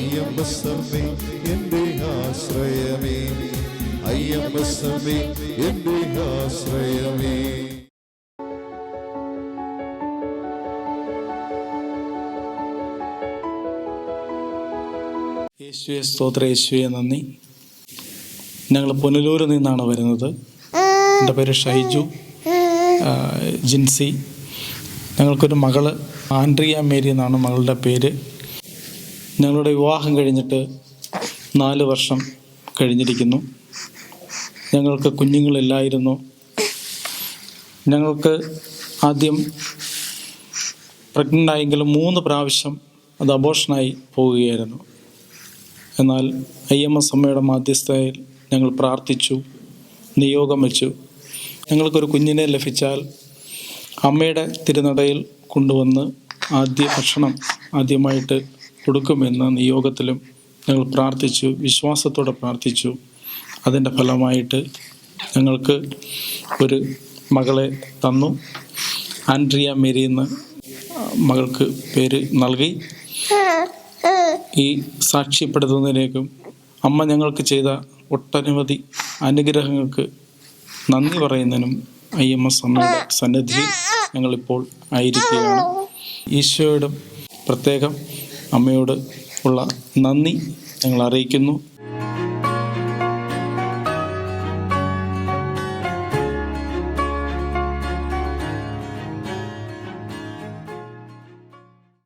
അയ്യമ്പസമ്മേ എന്റെ ആശ്രയമേ. അയ്യമ്പസമ്മേ എന്റെ ആശ്രയമേ. യേശുവെ സ്തോത്ര. യേശുവെ നന്ദി. ഞങ്ങൾ പുനലൂരിൽ നിന്നാണ് വരുന്നത്. എന്റെ പേര് ഷൈജു. ജിൻസി. ഞങ്ങൾക്കൊരു മകൾ ആൻഡ്രിയ മേരി എന്നാണ് മകളുടെ പേര്. ഞങ്ങളുടെ വിവാഹം കഴിഞ്ഞിട്ട് നാല് വർഷം കഴിഞ്ഞിരിക്കുന്നു. ഞങ്ങൾക്ക് കുഞ്ഞുങ്ങളില്ലായിരുന്നു. ഞങ്ങൾക്ക് ആദ്യം പ്രഗ്നന്റ് ആയെങ്കിലും മൂന്ന് പ്രാവശ്യം അത് അബോഷനായി പോവുകയായിരുന്നു. എന്നാൽ ഐ എം എസ് അമ്മയുടെ മാധ്യസ്ഥതയിൽ ഞങ്ങൾ പ്രാർത്ഥിച്ചു നിയോഗം വെച്ചു. ഞങ്ങൾക്കൊരു കുഞ്ഞിനെ ലഭിച്ചാൽ അമ്മയുടെ തിരുനടയിൽ കൊണ്ടുവന്ന് ആദ്യ ഭക്ഷണം ആദ്യമായിട്ട് കൊടുക്കുമെന്ന നിയോഗത്തിലും ഞങ്ങൾ പ്രാർത്ഥിച്ചു വിശ്വാസത്തോടെ പ്രാർത്ഥിച്ചു. അതിന്റെ ഫലമായിട്ട് ഞങ്ങൾക്ക് ഒരു മകളെ തന്നു. ആൻഡ്രിയ മേരി എന്ന് മകൾക്ക് പേര് നൽകി. ഈ സാക്ഷ്യപ്പെടുത്തുന്നതിലേക്കും അമ്മ ഞങ്ങൾക്ക് ചെയ്ത ഒട്ടനവധി അനുഗ്രഹങ്ങൾക്ക് നന്ദി പറയുന്നതിനും ഐ എം എസ് അമ്മയുടെ സന്നിധിയിൽ ഞങ്ങളിപ്പോൾ ആയിരിക്കുകയാണ്. ഈശോയോടും പ്രത്യേകം അമ്മയോട് ഉള്ള നന്ദി ഞങ്ങൾ അറിയിക്കുന്നു.